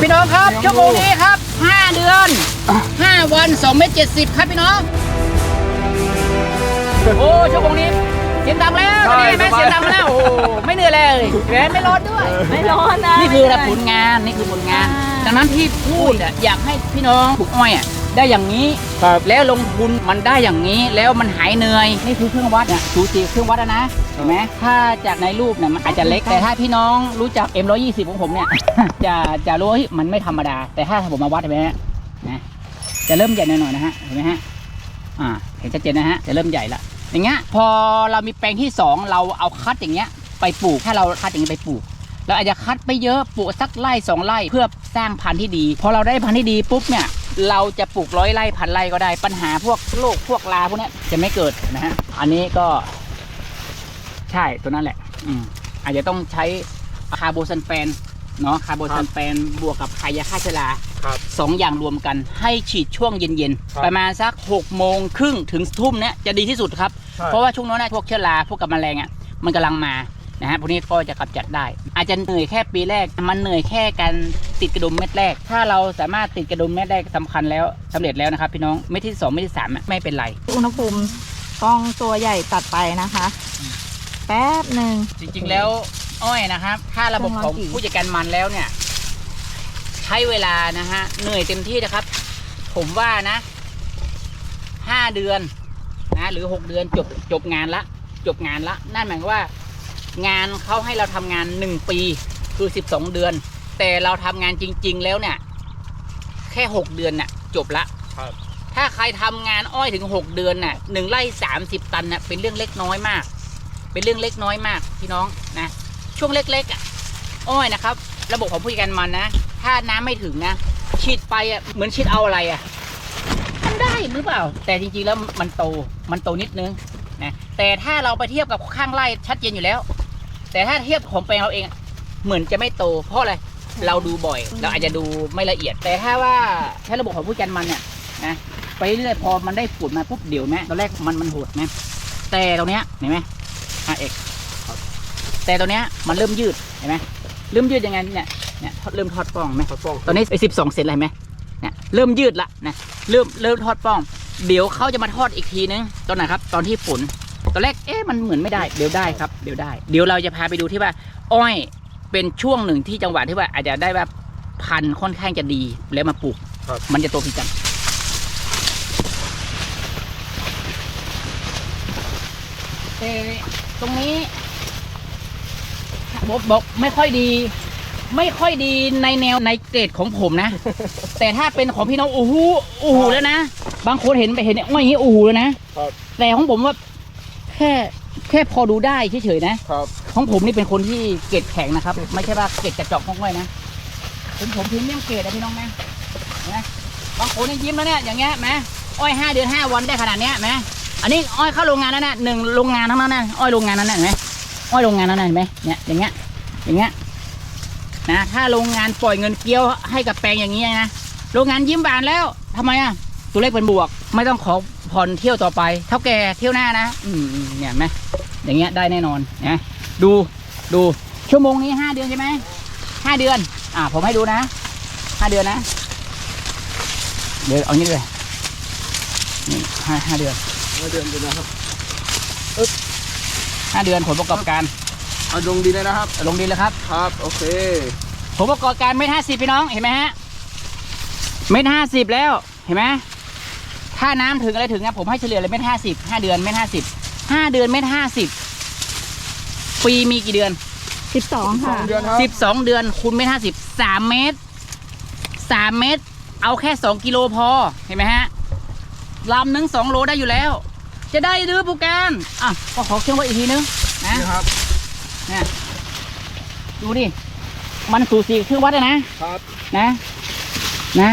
พี่น้องครับชั่วโมงนี้ครับ 5 เดือน 5 วัน2เมตร70 ครับพี่น้อง โอ้ชั่วโมงนี้เสียงดังแล้วใช่นี่แม่สบาย เสียงดังแล้วโอ้ไม่เหนื่อยเลยแหวนไม่ร้อนด้วย ไม่ร้อนนะ นี่คือผลงานนี่คือผลงาน อ่า ดังนั้นที่พูดอะอยากให้พี่น้องปลูกอ้อยอะ ได้อย่างนี้ ครับแล้วลงทุนมันได้อย่างนี้ แล้วมันหายเหนื่อยนี่คือเครื่องวัดเนี่ยสูสีเครื่องวัดอะนะเห็นไหมถ้าจากในรูปเนี่ยมันอาจจะเล็กแต่ถ้าพี่น้องรู้จัก M120 ของผมเนี่ย จะจะรู้ว่าเฮ้ยมันไม่ธรรมดา แต่ถ้าผมมาวัดเห็นไหมฮะนะจะเริ่มใหญ่หน่อยๆนะฮะเห็นไหมฮะอ่าเห็นชัดเจนนะฮะจะเริ่มใหญ่ละอย่างเงี้ยพอเรามีแปลงที่สองเราเอาคัดอย่างเงี้ยไปปลูกถ้าเราคัดอย่างนี้ไปปลูกเราอาจจะคัดไปเยอะปลูกสักไร่สองไร่เพื่อสร้างพันธุ์ที่ดี พอเราได้พันธุ์ที่ดีปุ๊บเนี่ย เราจะปลูกร้อยไร่พันไร่ก็ได้ ปัญหาพวกโรคพวกลาพวกเนี้ยจะไม่เกิดนะฮะ อันนี้ก็ใช่ตัวนั้นแหละ อืมอาจจะต้องใช้คาร์โบซันแฟนเนาะคาร์โบซันแฟนบวกกับไคยาฆ่าเชื้อราครับสองอย่างรวมกันให้ฉีดช่วงเย็นครับๆประมาณสัก6กโมงครึ่งถึงทุ่มเนี้ยจะดีที่สุดครับใช่เพราะว่าช่วงนั้นนะพวกเชื้อราพวกกับแมลงอะมันกำลังมานะฮะพวกนี้ก็จะกำจัดได้ อาจจะเหนื่อยแค่ปีแรก มันเหนื่อยแค่การ ติดกระดุมเม็ดแรก ถ้าเราสามารถติดกระดุมเม็ดแรกสำคัญแล้วสำเร็จแล้วนะครับพี่น้องเม็ดที่สองเม็ดที่สามอะไม่เป็นไร อุณหภูมิกล้องตัวใหญ่ตัดไปนะคะ แป๊บหนึ่งจริงๆแล้วอ้อยนะครับ ถ้าระบบของต้องรอกี่ผู้จัดการมันแล้วเนี่ย ใช้เวลานะฮะเหนื่อยเต็มที่นะครับ ผมว่านะห้าเดือนนะหรือหกเดือนจบจบงานละ จบงานละ นั่นหมายความว่า งานเขาให้เราทำงานหนึ่งปีคือสิบสองเดือน แต่เราทำงานจริง ๆ แล้วเนี่ย แค่หกเดือนน่ะ จบละ ครับ ถ้าใครทำงานอ้อยถึงหกเดือนน่ะหนึ่งไร่สามสิบตันน่ะเป็นเรื่องเล็กน้อยมาก เป็นเรื่องเล็กน้อยมาก พี่น้องนะช่วงเล็กๆอะอ้อยนะครับ ระบบของผู้จัดการมันนะถ้าน้ำไม่ถึงนะฉีดไปอะเหมือนฉีดเอาอะไรอะมันได้หรือเปล่า แต่จริงๆแล้วมันโตมันโตนิดนึงนะแต่ถ้าเราไปเทียบกับข้างไร่ชัดเจนอยู่แล้ว แต่ถ้าเทียบของแปลงเราเองอะเหมือนจะไม่โตเพราะอะไร เราดูบ่อย เราอาจจะดูไม่ละเอียด แต่ถ้าว่าใช้ระบบของผู้จัดการมันเนี่ยนะไปเรื่อยๆพอมันได้ผลมาปุ๊บเดี๋ยวแม่ตอนแรกมันมันโหดไหมแต่ตรงเนี้ยเห็นไหมอะเอกแต่ตัวเนี้ยมันเริ่มยืดเห็นไหมเริ่มยืดยังไงเนี่ยเนี่ยเริ่มทอดป้องไหมเขาต้องตอนนี้ไอ้สิบสองเซนเลยเห็นไหมเนี่ยเริ่มยืดละนะเริ่มเริ่มทอดป้อง เดี๋ยวเขาจะมาทอดอีกทีนึงตอนไหนครับ ตอนที่ฝนตอนแรกเอ๊ะมันเหมือนไม่ได้เดี๋ยวได้ครับเดี๋ยวได้ เดี๋ยวเราจะพาไปดูที่ว่า อ้อย เป็นช่วงหนึ่งที่จังหวะที่ว่าอาจจะได้แบบพันธุ์ค่อนข้างจะดีแล้วมาปลูก ครับ มันจะโตผิดกันเอ่อตรงนี้บอกบอกไม่ค่อยดี ไม่ค่อยดีในแนวในเกรดของผมนะ แต่ถ้าเป็นของพี่น้องโอ้โหโอ้โหแล้วนะ บางคนเห็นไปเห็นเนี่ยอ้อยอย่างนี้โอ้โหแล้วนะครับ แต่ของผมว่าแค่แค่พอดูได้เฉยๆนะ ครับ ของผมนี่เป็นคนที่เกรดแข็งนะครับ ไม่ใช่ว่าเกรดกระจอกของอ้อยนะผมผมพรีเมียมเกรดนะพี่น้องนะเห็นไหมบางคนนี่ยิ้มแล้วเนี่ยอย่างเงี้ยแหมอ้อยห้าเดือนห้าวันได้ขนาดเนี้ยแหมอันนี้อ้อยเข้าโรงงานแล้วนะหนึ่งโรงงานทั้งนั้นนะอ้อยโรงงานนั้นนะเห็นไหมอ้อยโรงงานนั้นนะเห็นไหมเนี่ยอย่างเงี้ยอย่างเงี้ยนะถ้าโรงงานปล่อยเงินเกี้ยวให้กับแปลงอย่างนี้นะโรงงานยิ้มบานแล้วทำไมอะตัวเลขเป็นบวก ไม่ต้องขอผ่อนเที่ยวต่อไป เท่าแก่เที่ยวหน้านะ อืมเนี่ยไหมอย่างเงี้ยได้แน่นอนนะ ดูดูชั่วโมงนี้ห้าเดือนใช่ไหมห้าเดือน อ่า ผมให้ดูนะห้าเดือนนะ เดี๋ยวเอางี้เลยนี่ห้าห้าเดือนมาเดือนกันนะครับห้าเดือนผลประกอบการเอาดวงดีเลยนะครับลงดินแล้วครับ ครับโอเคผลประกอบการเมตรห้าสิบพี่น้องเห็นไหมฮะเมตรห้าสิบแล้วเห็นไหมถ้าน้ำถึงอะไรถึงนะผมให้เฉลี่ยเลยเมตรห้าสิบห้าเดือนเมตรห้าสิบห้าเดือนเมตรห้าสิบ ปีมีกี่เดือน สิบสองค่ะ เดือนครับสิบสองเดือนคูณเมตรห้าสิบสามเมตรสามเมตร เอาแค่สองกิโลพอเห็นไหมฮะลำหนึ่งสองโลได้อยู่แล้ว จะได้หรือผู้การอะก็ขอเครื่องไว้อีกทีนึงนะนี่ครับเนี่ยดูดิ มันสูสีกับเครื่องวัดอะนะครับ นะ นะ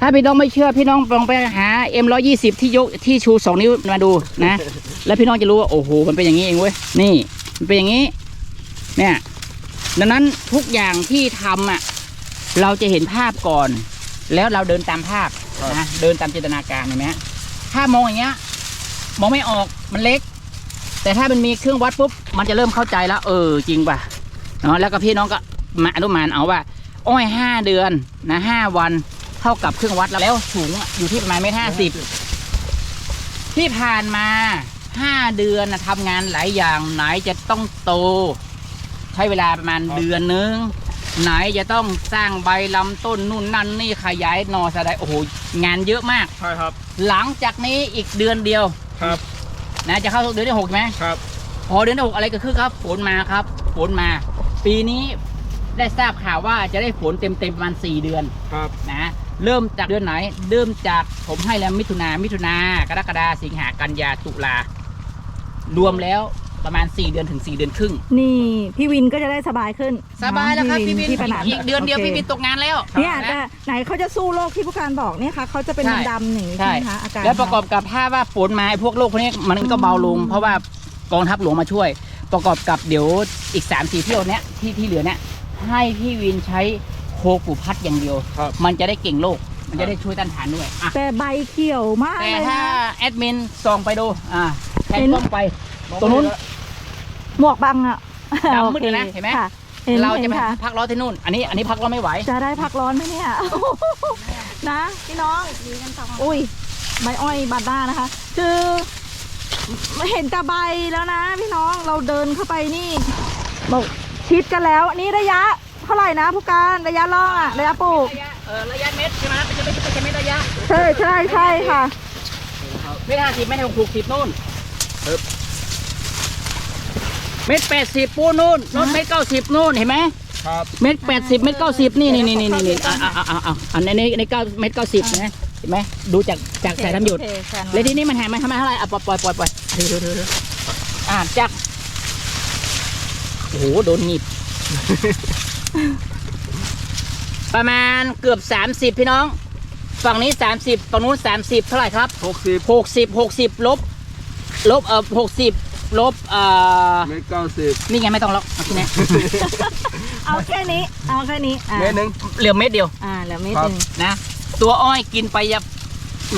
ถ้าพี่น้องไม่เชื่อพี่น้องลองไปหา M120 ที่ยกที่ชูสองนิ้วมาดูนะ แล้วพี่น้องจะรู้ว่าโอ้โหมันเป็นอย่างนี้เองเว้ยนี่ มันเป็นอย่างนี้ เนี่ย ดังนั้นทุกอย่างที่ทำอะ เราจะเห็นภาพก่อน แล้วเราเดินตามภาพนะเดินตามจินตนาการเห็นไหมฮะถ้ามองอย่างเงี้ย มองไม่ออกมันเล็ก แต่ถ้ามันมีเครื่องวัดปุ๊บมันจะเริ่มเข้าใจแล้ว เออจริงป่ะเนาะแล้วก็พี่น้องก็มาอนุมานเอาว่า อ้อยห้าเดือนนะห้าวันเท่ากับเครื่องวัดแล้วสูงอะอยู่ที่ประมาณเมตรห้าสิบที่ผ่านมา ห้าเดือนนะทำงานหลายอย่างไหนจะต้องโต ใช้เวลาประมาณเดือนนึง ไหนจะต้องสร้างใบลำต้นนู่นนั่นนี่ขยายหนอสะไดโอ้โหงานเยอะมาก ใช่ครับ หลังจากนี้อีกเดือนเดียวครับนะจะเข้าเดือนที่หกใช่ไหมครับพอเดือนที่หกอะไรเก็คือครับฝนมาครับฝนมา ปีนี้ได้ทราบข่าวว่าจะได้ฝนเต็มๆประมาณ4เดือนครับนะเริ่มจากเดือนไหน เริ่มจากผมให้แล้วมิถุนามิถุนากรกฎาสิงหากันยาตุลา รวมแล้วประมาณ 4 เดือนถึง 4 เดือนครึ่ง นี่ พี่วินก็จะได้สบายขึ้นสบายแล้วครับพี่วินที่ปนันอีกเดือนเดียวโคพี่วินตกงานแล้วเนี่ยนะแต่ไหนเขาจะสู้โรคที่ผู้การบอกเนี่ยค่ะเขาจะเป็นใช่ ดำๆอย่างนี้ใช่ใช่ไหมคะอาการแล้วประกอบกับถ้าว่าฝนมาไอ้พวกโรคพวกนี้มันก็เบาลง เพราะว่ากองทัพหลวงมาช่วย ประกอบกับเดี๋ยวอีก3ามสี่เที่ยวเนี้ยที่ที่เหลือเนี้ยให้พี่วินใช้โคกูพัดอย่างเดียว ครับ มันจะได้เก่งโรคมันจะได้ช่วยต้านทานด้วยอะแต่ใบเขียวมากแต่เลยถ้านะแอดมินส่องไปดูอ่า แทนเห็นกล้องไปตรงนู้น หมวกบังอะดำมืดเลยนะเห็นไหม ค่ะเห็นเราจะเห็นไปค่ะพักร้อนที่นู่น อันนี้อันนี้พักร้อนไม่ไหว จะได้พักร้อนไหมเนี่ย นะพี่น้องอุ้ยใบอ้อยบาดหน้านะคะ คือเห็นแต่ใบแล้วนะ พี่น้องเราเดินเข้าไปนี่บอกชิดกันแล้วนี่ระยะเท่าไหร่นะผู้การระยะล่องอะระยะปลูกระยะเออระยะเมตรใช่ไหมไม่ใช่ไม่ใช่ไม่ใช่เมตรระยะใช่ใช่ใช่ค่ะ เมตรห้าสิบเมตรหกสิบสิบนู่น ครับเมตรแปดสิบปูนู่นนู่นเมตรเก้าสิบนู่นเห็นไหมครับเมตรแปดสิบเมตรเก้าสิบนี่นี่นี่นี่นี่อ่าอ่าอ่าอ่าอันนี้ในเก้าเมตรเก้าสิบนะเห็นไหมดูจากจากสายน้ำหยดแล้วทีนี้มันหายมันทำไมเท่าไหร่อะปล่อยปล่อยปล่อยปล่อยดูดูดูดูอ่าจากโอ้โหโดนหนีบประมาณเกือบสามสิบพี่น้อง ฝั่งนี้สามสิบฝั่งนู้นสามสิบเท่าไหร่ครับหกสิบหกสิบหกสิบลบ ลบเอ่อหกสิบลบเอ่อเมตรเก้าสิบนี่ไงไม่ต้องล็อกเอาที่นี้เอาแค่นี้ เอาแค่นี้อ่าเมตรหนึ่ง เหลือเม็ดเดียวอ่าเหลือเม็ดครัหบนึ่งนะตัวอ้อยกินไปยับ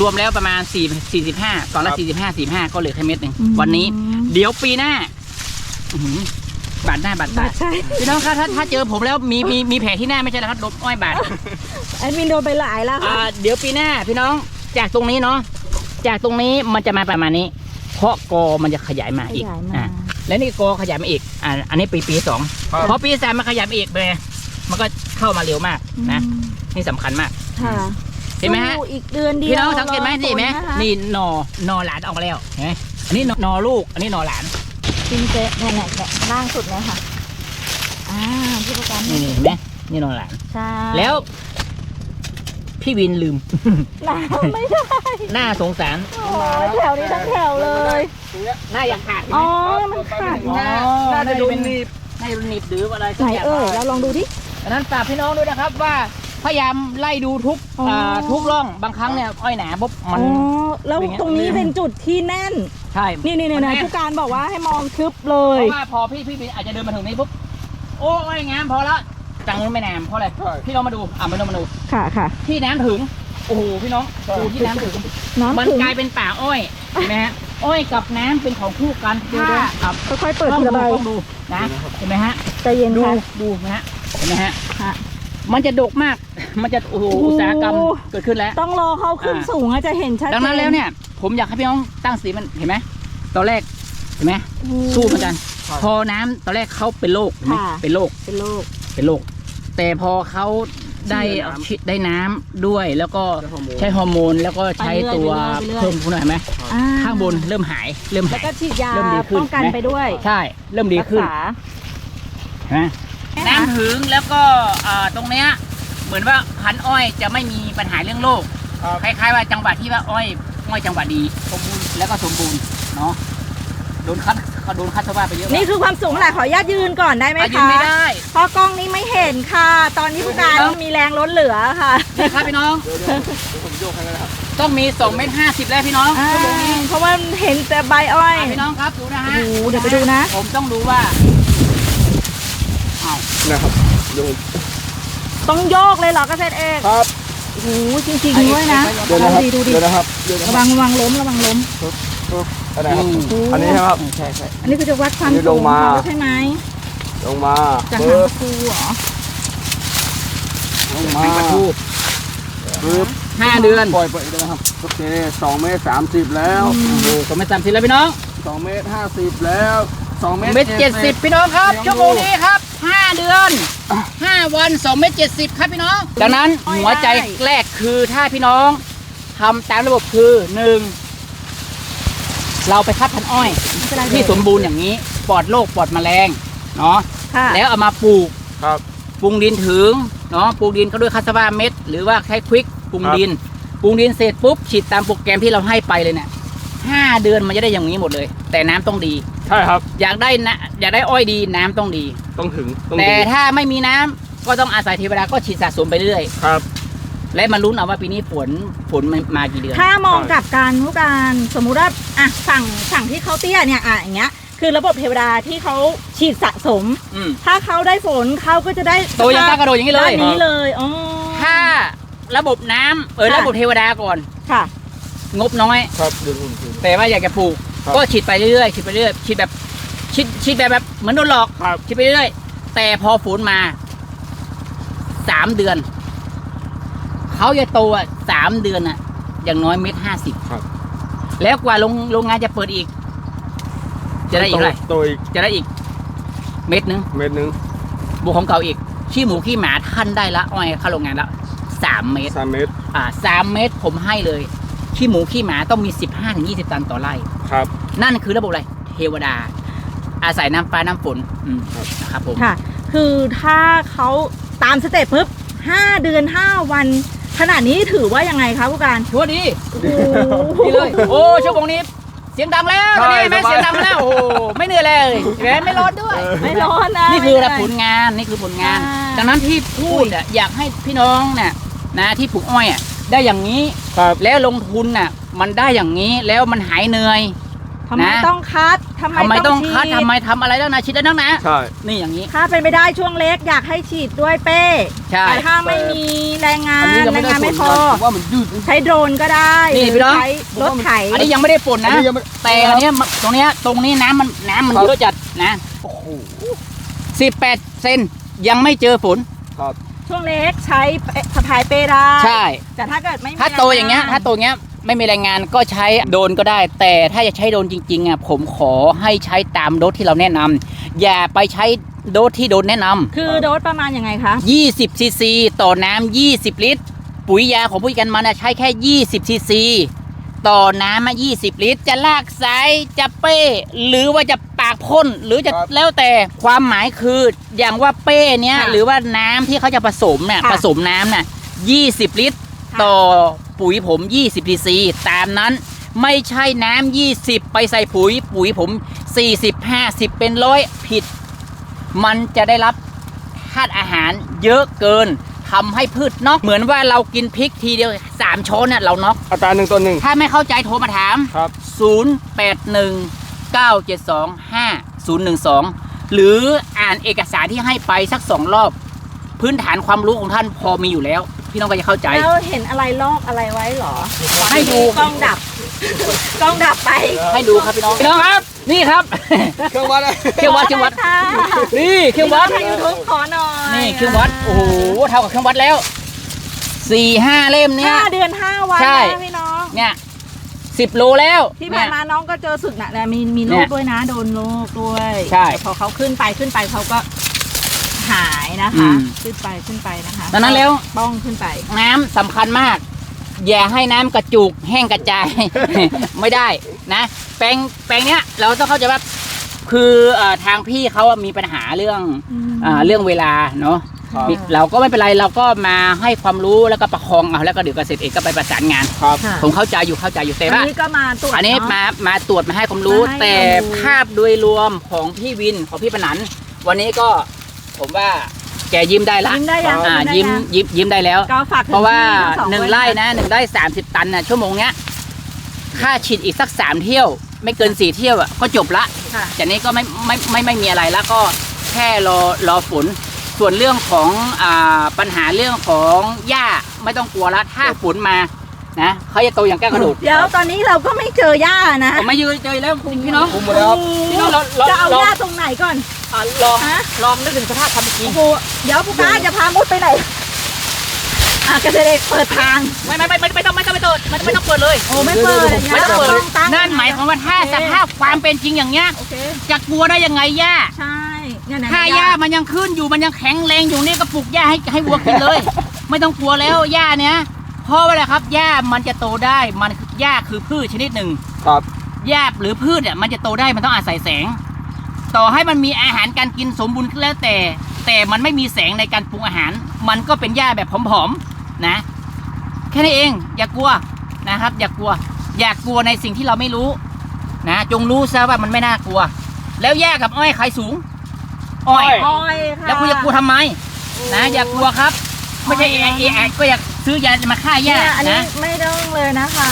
รวมแล้วประมาณสี่สี่สิบห้าตอนละครับสี่สิบห้าสี่ห้าก็เหลือแค่เม็ดหนึ่งวันนี้ เดี๋ยวปีหน้าอื้อหือบาดหน้าบาดบาตาดใช่พี่น้องครับถ้าถ้าเจอผมแล้วมีมีมีแผลที่หน้าไม่ใช่นะครับโดนอ้อยบาดแอดมินโดนไปหลายแล้วอ่าค่ะเดี๋ยวปีหน้าพี่น้องจากตรงนี้เนาะจากตรงนี้มันจะมาประมาณนี้ เพราะกอมันจะขยายมาขอีกยายอะมาและนี่กอขยายมาอีกอ่าอันนี้ปีปีสองครับ พอปีสามมันขยายมาอีกเลยมันก็เข้ามาเร็วมากนะอืมนี่สำคัญมากค่ะเห็นไหมฮะสู้อีกเดือนเดียวพี่น้องสังเกตไหมรอนี่เห็นไหมผลนะคะนี่หนอหนอหลานออกมาแล้วเห็นไหมอันนี้หนอหนอลูก อันนี้หนอหลาน จริงเจ๊เนี่ยเนี่ยเนี่ยล่างสุดเนี่ยค่ะอ่าพี่ประกันนี่นี่เห็นไหมนี่หนอหลาน ใช่แล้ว พี่วินลืมน้ำไม่ได้หน้าสงสาร โอ้ยแถวนี้ทั้งแถวเลยตรงเนี้ยหน้าอยากขาดอ๋อ มันขาดหน้าอ๋อน่าจะโดนหนีบน่าจะโดนหนีบหรืออะไรสัไหนกอย่างเอ่ยเราลองดูดิ ดังนั้นฝากพี่น้องด้วยนะครับว่าพยายามไล่ดูทุกอ๋ออ่าทุกร่องบางครั้งเนี่ยอ้อยหนาปุ๊บมันอ๋อแล้วเป็นไงตรงนี้เป็นจุดที่แน่น ใช่นี่นี่นี่มันะแผู้การบอกว่าให้มองทึบเลเพย ราะว่าพอพี่พี่วินอาจจะเดินมาถึงนี้ปุ๊บโอ้อ้อยงามพอละ จังนู้นไม่นามเพราะอะไรใช่ พี่น้องมาดูอะมาดูมาดูค่ะค่ะ ที่น้ำถึงโอ้โหพี่น้องดูที่น้ำถึง น้ำมันถึง กลายเป็นป่าอ้อยเห็นไหมฮะอ้อยกับน้ำเป็นของคู่กันดี๋ยวถ้าครับค่อยๆเปิดทีละใบต้องดูนะเห็นไหมฮะ ใจเย็นดูค่ะ ดูนะฮะเห็นไหมฮะ ค่ะมันจะดกมาก มันจะโอ้โหโอ้โห อุตสาหกรรมเกิดขึ้นแล้ว ต้องรอเขาขึ้นอ่า สูงอะจะเห็นชัดจนดังนั้นแล้วเนี่ย ผมอยากให้พี่น้องตั้งสีมันเห็นไหมตอนแรกเห็นไหมโอ้สู้เหมือนกัน พอน้ำตอนแรกเขาเป็นโรคเห็นไหมค่ะ เป็นโรคเป็นโรคเป็นโรค แต่พอเขาได้ได้น้ำชิได้น้ำด้วยแล้วก็ใช้ฮอร์โมนใช้ฮอร์โมนแล้วก็ใช้ตัวไปเรื่อยๆไปเรื่อยๆ เพิ่มคุณเห็นไหมอ่ข้างบนเริ่มหายเริ่มแล้หาวย ก็ฉีดยาเริ่มดีขึ้นป้องกันนะไปด้วยใช่ เริ่มดีขึ้นรักษา เห็นไหมน้ำถึงแล้วก็อ่าตรงเนี้ยเหมือนว่าพันธุ์อ้อยจะไม่มีปัญหาเรื่องโรคครับ คล้ายๆว่าจังหวัดที่ว่าอ้อยอ้อยจังหวัดดีสมบูรณ์แล้วก็สมบูรณ์เนาะโดนคัด เขาโดนคัดสภาพไปเยอะนี่คือความสูงแหละขออนุญาตยืนก่อนได้ไหมอายุคะไม่ได้เพราะกล้องนี้ไม่เห็นค่ะ ตอนนี้ผู้การมีแรงล้นเหลือค่ะนี่ครับพี่น้องเดี๋ยวเดี๋ยวเดี๋ยวผมโยกให้นะครับต้องมี2เมตรห้าสิบแล้วพี่น้องอ่าชั่วโมงนี้เพราะว่าเห็นแต่ใบอ้อย อะพี่น้องครับดูนะฮะโอ้โหเดี๋ยวไปดูนะ ผมต้องดูว่าอ้าวนะครับเดี๋ยวผมต้องโยกเลยเหรอเกษตรเอกครับโอ้โหจริงๆด้วยนะเดี๋ยวนะครับดูดิดูดิเดี๋ยวนะครับเดี๋ยวนะระควัรับงระวังล้มระวังล้ม อันไหนครับอืมอันนี้ใช่ไหมครับ ใช่ใช่อันนี้คือจะวัดความอันนี้สูลงงมาเขาใช่ไหมลงมาจากหางปึ๊ตะบปูเหรอลงมาหางปลาทูปึ๊บห้าเดือนปล่อยไปเลยนะครับโอเคสองเมตรสามสิบแล้วโอ้โหสมัยสามสิบแล้วพี่น้องสองเมตรห้าสิบแล้วสองเมตรเมตรเจ็ดสิบพี่น้องครับเลี้ยงชั่วโมงนี้ครับห้าเดือนห้าวันสองเมตรเจ็ดสิบครับพี่น้องดังนั้นหัวใจแรกคือถ้าพี่น้องทำตามระบบคือหนึ่ง เราไปคัดพันธุ์อ้อยที่สมบูรณ์อย่างนี้ปลอดโรคปลอดแมลงเนาะค่ะแล้วเอามาปลูกครับปรุงดินถึงเนาะปรุงดินก็ด้วยคาสวาเม็ด หรือว่าใช้ควิกปรุงดินปรุงดินเสร็จปุ๊บฉีดตามโปรแกรมที่เราให้ไปเลยเนี่ยห้าเดือนมันจะได้อย่างนี้หมดเลย แต่น้ำต้องดี ใช่ครับอยากได้นะอยากได้อ้อยดีน้ำต้องดี ต้องถึงต้องแต่ดีถ้าไม่มีน้ำก็ต้องอาศัยเทวดาก็ฉีดสะสมไปเรื่อย ครับ และมาลุ้นเอาว่าปีนี้ฝนฝนมันมากี่เดือน ถ้ามองใช่กลับการผู้การสมมุติว่าอะฝั่งฝั่งที่เขาเตี้ยเนี่ยอะอย่างเงี้ย คือระบบเทวดาที่เขาฉีดสะสม อืมถ้าเขาได้ฝนเขาก็จะได้โตยังกล้ากระโดดอย่างนี้เลด้ายนนี้เลยอ๋อถ้าระบบน้ำเออค่ะระบบเทวดาก่อน ค่ะ งบน้อย ครับดึงหุ่นถึงแต่ว่าอยากจะปลูก ครับ ก็ฉีดไปเรื่อยๆฉีดไปเรื่อยฉีดแบบฉีดฉีดแบบแบบเหมือนโดนหลอกครับ ฉีดไปเรื่อยแต่พอฝนมาสามเดือน เขาจะโตอะสามเดือนอะ อย่างน้อยเม็ดห้าสิบครับ แล้วกว่าโรงโรงงานจะเปิดอีก จะได้อีกอะไรโตอีกจะได้อีก เม็ดนึงเม็ดหนึงบวกของเก่าอีก ขี้หมูขี้หมาท่านได้ละอ้อยเข้าโรงงานละสามเมตรสามเมตรอ่าสามเมตรผมให้เลย ขี้หมูขี้หมาต้องมีสิบห้าถึงยี่สิบตันต่อไร่ครับ นั่นคือระบบอะไรเทวดา อาศัยน้ำฟ้าน้ำฝนอืมครับนะครับผมค่ะ คือถ้าเขาตามสเต็ปปุ๊บห้าเดือนห้าวัน ขนาดนี้ถือว่ายังไงคะผู้การชัวร์ดีโอ้โหดีเลย โอ้ชั่วโมงนี้เสียงดังแล้วใช่นี่แม่สบายเสียงดังแล้วโอ้โหไม่เหนื่อยเลยแหมไม่ร้อนด้วย ไม่ร้อนนะนี่คือไม่ผเป็นลไงานนี่คือผลงานอ่าดังนั้นที่พูดอะอยากให้พี่น้องเนี่ยนะที่ปลูกอ้อยอะได้อย่างนี้ครับแล้วลงทุนน่ะมันได้อย่างนี้แล้วมันหายเหนื่อย ทำไมนะ ต้องคัดทำไมทำไมต้องคัดฉีทำไมทำอะไรแล้วนะชิดแล้วนักนะใช่ นี่อย่างนี้ ถ้าเป็นไปได้ช่วงเล็กอยากให้ฉีดด้วยเป้ใช่ แต่ถ้าไม่มีแรงงาอันนนี้ยังแรไม่งได้งานผไม่ลพอ ผมว่ามันยืด ใช้โดรนก็ได้นี่หพี่รือน้อง ใช้รถไถ อันนี้ยังไม่ได้ฝนอันนะนี้ยังไม่แต่อันเนี้ยมันตรงเนี้ยตรงนี้น้ำมันน้ำมันครับ เยอะจัดนะโอ้โหสิบแปดเซนยังไม่เจอฝน ครับ ช่วงเล็กใช้สะพายเป้ได้ ใช่ แต่ถ้าเกิดไม่มีถ้าโตอย่างเงี้ยแรถ้าโตอย่างเงี้ย ไม่มีแรงงานก็ใช้โดรนก็ได้ แต่ถ้าจะใช้โดรนจริงๆอะผมขอให้ใช้ตามโดสที่เราแนะนำอย่าไปใช้โดสที่โดนแนะนำคือโดสประมาณยังไงคะ 20ซีซีต่อน้ำ20 ลิตร ปุ๋ยยาของผู้จัดการมันน่ะใช้แค่ 20ซีซีต่อน้ำมา20 ลิตร จะลากสายจะเป้ หรือว่าจะปากพ่นหรือจะครับ แล้วแต่ความหมายคืออย่างว่าเป้เนี้ยค่ะหรือว่าน้ำที่เขาจะผสมเนี่ยค่ะ ผสมน้ำน่ะ20 ลิตรค่ะ ต่อปุ๋ยผม20ซีซีตามนั้นไม่ใช่น้ำ20 ไปใส่ปุ๋ยปุ๋ยผม 40 50 เป็นร้อยผิด มันจะได้รับธาตุอาหารเยอะเกินทำให้พืชน็อกเหมือนว่าเรากินพริกทีเดียว 3ช้อนเนี่ยเราน็อกอัตราหนึ่งต่อหนึ่งถ้าไม่เข้าใจโทรมาถาม ครับ 0819725012 หรืออ่านเอกสารที่ให้ไปสักสองรอบ พื้นฐานความรู้ของท่านพอมีอยู่แล้ว พี่น้องก็จะเข้าใจ แล้วเห็นอะไรลอกอะไรไว้เหรอให้ดูกล้องดับ กล้องดับไปให้ดูครับพี่น้องพี่น้องครับ นี่ครับ เครื่องวัดอะเครื่องวัดเครื่องวัด ค่ะนี่เครื่องวัด ทางยูทูบขอหน่อยนี่เครื่องวัด โอ้โห เท่ากับเครื่องวัดแล้ว สี่ห้าเล่มเนี่ย ห้าเดือนห้าวันใช่ นะพี่น้อง เนี่ยสิบโลแล้วที่ผ่านมาน้องก็เจอศึกหนักนะมีมีโรเนี่คยด้วยนะ โดนโรคด้วยใช่ แต่พอเขาขึ้นไปขึ้นไปเขาก็ หายนะอืคะมขึ้นไปขึ้นไปนะคะดังนั้นแล้วป้องขึ้นไป น้ำสำคัญมาก อย่าให้น้ำกระจุกแห้งกระจาย ไม่ได้นะ แปลงแปลงเนี้ยเราต้องเข้าใจว่าคือเอ่อทางพี่เขาอะมีปัญหาเรื่องอ่าเรื่องเวลาเนาะครับ มีเราก็ไม่เป็นไรเราก็มาให้ความรู้แล้วก็ประคองเอาแล้วก็เดี๋ยวเกษตรเอกก็ไปประสานงาน ครับ ค่ะผมเข้าใจอยู่เข้าใจอยู่แต่อันว่านี้ก็มาตรวจอันนี้เะ มามาตรวจมาให้ความรู้มาให้แต่ความรู้ ภาพโดยรวมของพี่วินของพี่ปนันวันนี้ก็ ผมว่าแกยิ้มได้ละยิ้มได้ยังอ่าได้ยิ้มงยิ้มยิ้มได้แล้ว ก็ฝากถึงเพราะว่าพี่ทั้สอหนึ่งด้วยไร่นะหนึ่งไร่สามสิบตันน่ะชั่วโมงเนี้ยค่าฉีดอีกสักสามเที่ยว ไม่เกินสี่เที่ยวอะก็จบละ ค่ะ จากนี้ก็ไม่ไม่ไม่ไม่มีอะไรแล้วก็แค่รอรอฝน ส่วนเรื่องของอ่าปัญหาเรื่องของหญ้าไม่ต้องกลัวละถ้าฝนมานะเขาจะโตอย่างแก้วกระโดดเดี๋ยวตอนนี้เราก็ไม่เจอหญ้านะผมมายืนเจอแล้วพี่น้อง คุมหมดแล้วครับ พี่น้องเราเราจะเอาเราหญ้าตรงไหนก่อน อ่าลองฮะ ลองนึกถึงสภาพความเป็นจริงโอ้โหเดี๋ยวผู้การจะพามุดไปไหนอะเกษตรเปิดทาง ไม่ไม่ไม่ไม่ไม่ต้องไม่ต้องไม่ต้องไม่ไม่ต้องเปิดเลย โอ้ไม่เปิดอย่างไม่เงี้ยต้องเปิดตั้งนั่นหมายความว่าถ้าโอเคสภาพความเป็นจริงอย่างเงี้ยโอเค จะกลัวได้ยังไงย่าใช่เนี่ยนะถ้าหญ้ามันยังขึ้นอยู่มันยังแข็งแรงอยู่นี่ก็ปลูกหญ้าให้ให้วัวกินเลย ไม่ต้องกลัวแล้วหญ้าเนี้ยเพราะว่าอะไรครับหญ้ามันจะโตได้มันหญ้าคือพืชชนิดหนึ่งครับ หญ้าหรือพืชเนี่ยมันจะโตได้มันต้องอาศัยแสง ต่อให้มันมีอาหารการกินสมบูรณ์แล้วแต่ แต่มันไม่มีแสงในการปรุงอาหาร มันก็เป็นหญ้าแบบผอมๆนะ แค่นี้เองอย่ากลัวนะครับ อย่ากลัว อย่ากลัวในสิ่งที่เราไม่รู้นะจงรู้ซะว่ามันไม่น่ากลัว แล้วหญ้ากับอ้อยใครสูงอ้อยอ้อยค่ะแล้วคุณจะกลัวทำไม นะ อย่ากลัวครับ ไม่ใช่เอไอไอก็อยากซื้อยามาฆ่าหญ้าเนี่ยอันนี้นะ ไม่ต้องเลยนะคะ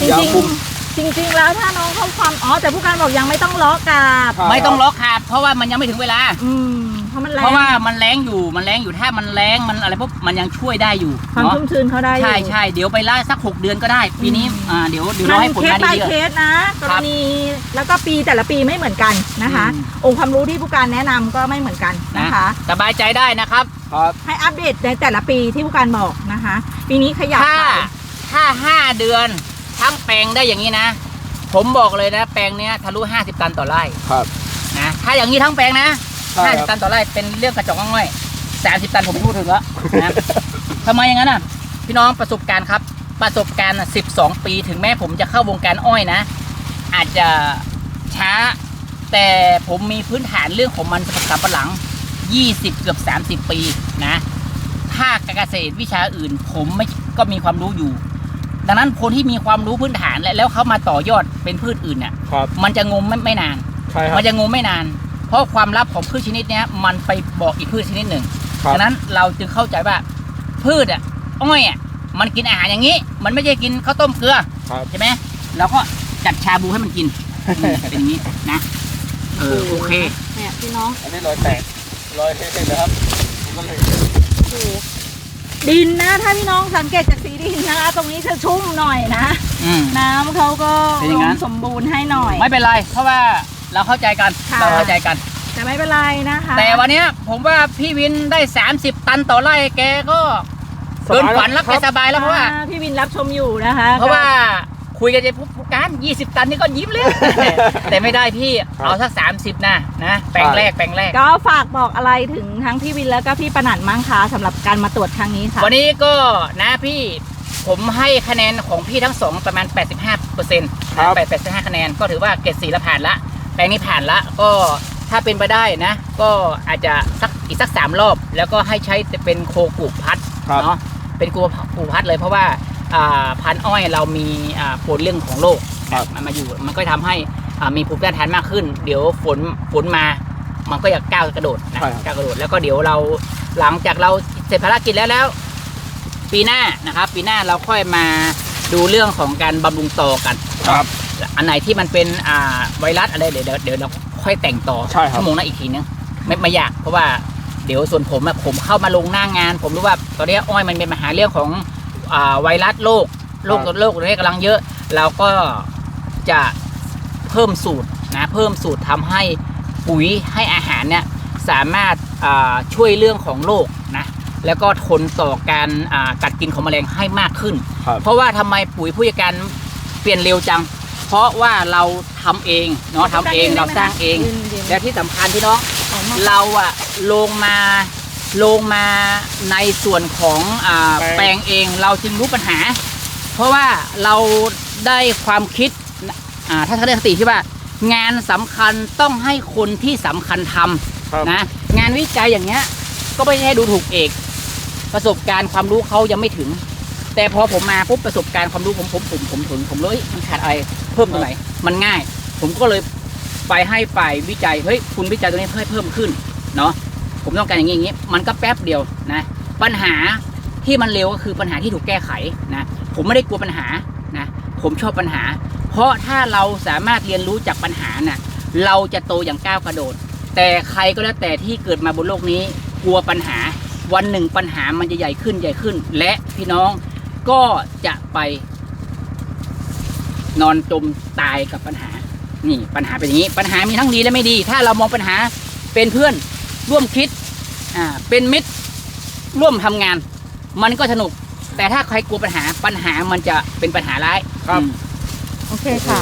จยาริงคุมๆ จริงๆแล้วถ้าน้องเข้าความอ๋อแต่ผู้การบอกยังไม่ต้องล็อกกาบไม่ต้องล็อกขาดเพราะว่ามันยังไม่ถึงเวลา อืมเพราะมันแรงเพราะว่ามันแรงอยู่มันแรงอยู่ถ้ามันแรงมันอะไรพวกมันยังช่วยได้อยู่ความเนาะชุ่มชื้นเขาได้อยู่ใช่ใช่เดี๋ยวไปล่าสักหกเดือนก็ได้ ปีนี้อืมอ่าเดี๋ยวเดี๋ยวเราให้ผลเคงาสนไปดีๆ เคสนะกครรับณีแล้วก็ปีแต่ละปีไม่เหมือนกันนะคะ อืม องค์ความรู้ที่ผู้การแนะนำก็ไม่เหมือนกันนะนะคะ สบายใจได้นะครับ ครับ ให้อัปเดตในแต่ละปีที่ผู้การบอกนะคะ ปีนี้ขยับถ้าไปถ้าห้าเดือน ทั้งแปลงได้อย่างนี้นะ ผมบอกเลยนะ แปลงเนี้ยทะลุ50ตันต่อไร่ครับ นะถ้าอย่างนี้ทั้งแปลงนะใช่ครับ50ตันต่อไร่เป็นเรื่องกระจอกง่อย30ตันผมไม่พูดถึงแล้วนะ ทำไมอย่างนั้นอะ พี่น้องประสบการณ์ครับ ประสบการณ์น่ะ12ปีถึงแม้ผมจะเข้าวงการอ้อยนะ อาจจะช้า แต่ผมมีพื้นฐานเรื่องของมันสำปะหลัง 20 เกือบ 30 ปีนะ ภาคการเกษตรวิชาอื่น ผมไม่ก็มีความรู้อยู่ ดังนั้นคนที่มีความรู้พื้นฐานและแล้วเขามาต่อยอดเป็นพืชอื่นเนี่ยครับมันจะงมไม่ไม่นาน ใช่ครับมันจะงงไม่นาน เพราะความลับของพืชชนิดเนี้ยมันไปบอกอีกพืชชนิดหนึ่งครับ ดังนั้นเราจึงเข้าใจว่าพืชอะอ้อยอะมันกินอาหารอย่างนี้ มันไม่ใช่กินข้าวต้มเกลือ ครับ ใช่ไหมเราก็จัดชาบูให้มันกินอืมเป็นอย่างนี้นะ เออโอเค เนี่ยพี่น้องอันนี้รอยแตกรอยเห็นนะครับมันก็เลยโอ้โห ดินนะ ถ้าพี่น้องสังเกตจากสีดินนะคะตรงนี้จะชุ่มหน่อยนะ อืม น้ำเขาก็เป็นอย่างนั้น สมบูรณ์ให้หน่อย ไม่เป็นไร เพราะว่าเราเข้าใจกันค่ะ เราเข้าใจกัน แต่ไม่เป็นไรนะคะแต่วันเนี้ยผมว่าพี่วินได้ 30 ตันต่อไร่แกก็เกินฝันแล้วแกสบายแล้วเพราะว่า อ่พี่วินรับชมอยู่นะคะเพราะว่า คุยกันจะผู้การ20 ตันนี่ก็ยิ้มเลย แต่ไม่ได้พี่ครับเอาสัก 30 นะนะแปลงแรกแปลงแรก ก็ฝากบอกอะไรถึงทั้งพี่วินแล้วก็พี่ประนันมั่งคะสำหรับการมาตรวจครั้งนี้ค่ะ วันนี้ก็นะพี่ผมให้คะแนนของพี่ทั้งสองประมาณ 85เปอร์เซ็นต์ครับ แปดแปดสิบห้าคะแนนก็ถือว่าเกรดสีละผ่านละ แปลงนี้ผ่านละก็ถ้าเป็นไปได้นะ ก็อาจจะสักอีกสักสามรอบ แล้วก็ให้ใช้เป็นโคกูพัดครับ เนาะเป็นกูกูพัดเลยเพราะว่าอ่า พันธุ์อ้อยเรามีอ่าผลเรื่องของโรคครับมันมาอยู่มันก็ทำให้อ่ามีภูมิต้านทานมากขึ้น เดี๋ยวฝนฝนมามันก็จะก้าวกระโดดนะใช่ครับก้าวกระโดดแล้วก็เดี๋ยวเราหลังจากเราเสร็จภารกิจแล้วแล้ว ปีหน้านะครับ ปีหน้าเราค่อยมาดูเรื่องของการบำรุงต่อกันครับอันไหนที่มันเป็นอ่าไวรัสอะไรเดี๋ยวเดี๋ยวเดี๋ยวเราค่อยแต่งต่อใช่ครับชั่วโมงนั้นอีกทีนึงไม่ไม่อยากเพราะว่าเดี๋ยวส่วนผมอะผมเข้ามาลงหน้างาน ผมรู้ว่าตอนนี้อ้อยมันเป็นปัญหาเรื่องของอ่า ไวรัสโรคโรคครับโรคนี้กำลังเยอะ เราก็จะเพิ่มสูตรนะเพิ่มสูตรทำให้ปุ๋ยให้อาหารเนี่ยสามารถอ่าช่วยเรื่องของโรคนะแล้วก็ทนต่อการอ่ากัดกินของแมลงให้มากขึ้นครับเพราะว่าทำไมปุ๋ยผู้จัดการเปลี่ยนเร็วจัง เพราะว่าเราทำเองเนาะทำเองเราสร้างเอง และที่สำคัญพี่น้องเราอะลงมา ลงมาในส่วนของอ่าแปลง แปลงเองเราจึงรู้ปัญหา เพราะว่าเราได้ความคิดอ่าถ้าเขาเรียกคติที่ว่า งานสำคัญต้องให้คนที่สำคัญทำ ครับนะงานวิจัยอย่างเงี้ยก็ไม่ใช่ดูถูกเอก ประสบการณ์ความรู้เขายังไม่ถึง แต่พอผมมาปุ๊บประสบการณ์ความรู้ผมผมผมผมผมผมเลยมันขาดอะไรเพิ่มตรงไหนมันง่าย ผมก็เลยไปให้ฝ่ายวิจัยเฮ้ยคุณวิจัยตัวนี้เพิ่มเพิ่มขึ้นเนาะ ผมต้องการอย่างนี้อย่างนี้ มันก็แป๊บเดียวนะ ปัญหาที่มันเร็วก็คือปัญหาที่ถูกแก้ไขนะ ผมไม่ได้กลัวปัญหานะ ผมชอบปัญหา เพราะถ้าเราสามารถเรียนรู้จากปัญหาน่ะ เราจะโตอย่างก้าวกระโดด แต่ใครก็แล้วแต่ที่เกิดมาบนโลกนี้ กลัวปัญหา วันหนึ่งปัญหามันจะใหญ่ขึ้นใหญ่ขึ้น และพี่น้องก็จะไป นอนจมตายกับปัญหา นี่ปัญหาเป็นอย่างนี้ ปัญหามีทั้งดีและไม่ดี ถ้าเรามองปัญหาเป็นเพื่อน ร่วมคิดอ่าเป็นมิตรร่วมทำงาน มันก็สนุก แต่ถ้าใครกลัวปัญหาปัญหามันจะเป็นปัญหาร้ายครับ อืมโอเคค่ะ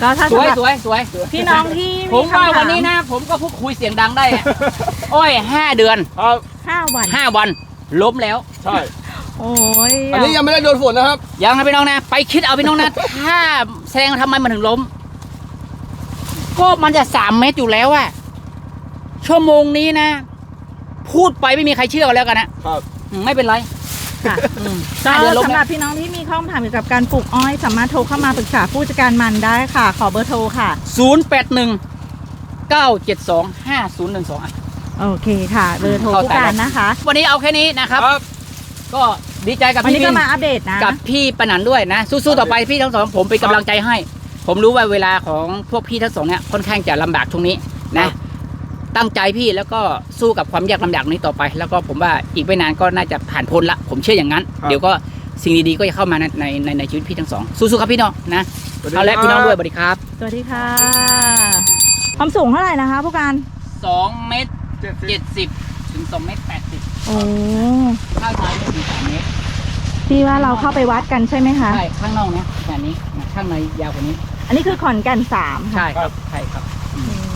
ก็ถ้าสวยสำหรับสวยสวยพี่น้องที่ผมว่าคำถวันนี้นะผมก็พูดคุยเสียงดังได้อะโอ้ยห้าเดือนครับห้าวัน ห้าวันล้มแล้ว ใช่ โอ้ยอันนี้ยังไม่ได้โดนฝนนะครับ ยังนะพี่น้องนะ ไปคิดเอาพี่น้องนะ ถ้าแสดงว่าทำไมมันถึงล้ม ก็มันจะสามเมตรอยู่แล้วอะ ชั่วโมงนี้นะ พูดไปไม่มีใครเชื่อกันแล้วกันนะครับ อืมไม่เป็นไร ค่ะอืมก็ห้าเดือนล้มสำหแล้รัวบพี่น้องที่มีข้อถามเกี่ยวกับการปลูกอ้อย สามารถโทรเข้ามาปรึกษาผู้จัดการมันได้ค่ะ ขอเบอร์โทรค่ะ ศูนย์แปดหนึ่งเก้าเจ็ดสองห้าศูนย์หนึ่งสองโอเคค่ะ เบอร์โทรเข้าผู้ใจการแล้วนะคะ วันนี้เอาแค่นี้นะครับ ครับ ก็ดีใจกับวันพี่นี้วิก็นมาอัปเดตนะ กับพี่ปนันด้วยนะ สู้ๆต่อไปพี่ทั้งสองผมเป็นกำลังใจให้ ผมรู้ว่าเวลาของพวกพี่ทั้งสองเนี่ยค่อนข้างจะลำบากช่วงนี้นะ ตั้งใจพี่แล้วก็สู้กับความยากลำบากนี้ต่อไป แล้วก็ผมว่าอีกไม่นานก็น่าจะผ่านพ้นละ ผมเชื่ออย่างนั้น ครับ เดี๋ยวก็สิ่งดีๆก็จะเข้ามาในในในในชีวิตพี่ทั้งสองสู้ๆครับพี่น้องนะสวัสดีเอาละครับพี่น้องด้วยสวัสดีครับสวัสดีค่ะ ความสูงเท่าไหร่นะคะผู้การ2เมตรเจ็ดสิบเจ็ดสิบถึง2เมตรแปดสิบโอ้ข้างซ้ายไม่ถึงสามเมตรที่ว่าเราเข้าไปวัดกันใช่ไหมคะ ใช่ข้างนอกนะแบบนี้นะข้างในยาวกว่านี้ อันนี้คือขอนแก่นสามค่ะใช่ครับใช่ครับ อืม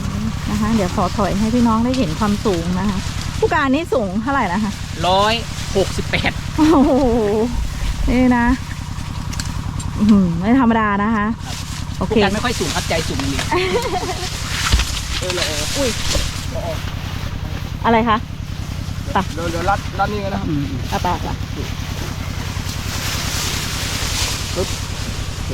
นะคะ เดี๋ยวขอถอยให้พี่น้องได้เห็นความสูงนะคะ ผู้การนี่สูงเท่าไหร่นะคะร้อยหกสิบแปดโอ้โหนี่นะ อื้อหือไม่ธรรมดานะคะ โอพวเคกกันไม่ค่อยสูงครับใจสูงจริงเออเราเอาอะไรคะเดี๋ยวเดี๋ยวรัดรัดนี่กันนะครับอืมเอาปากละโอเค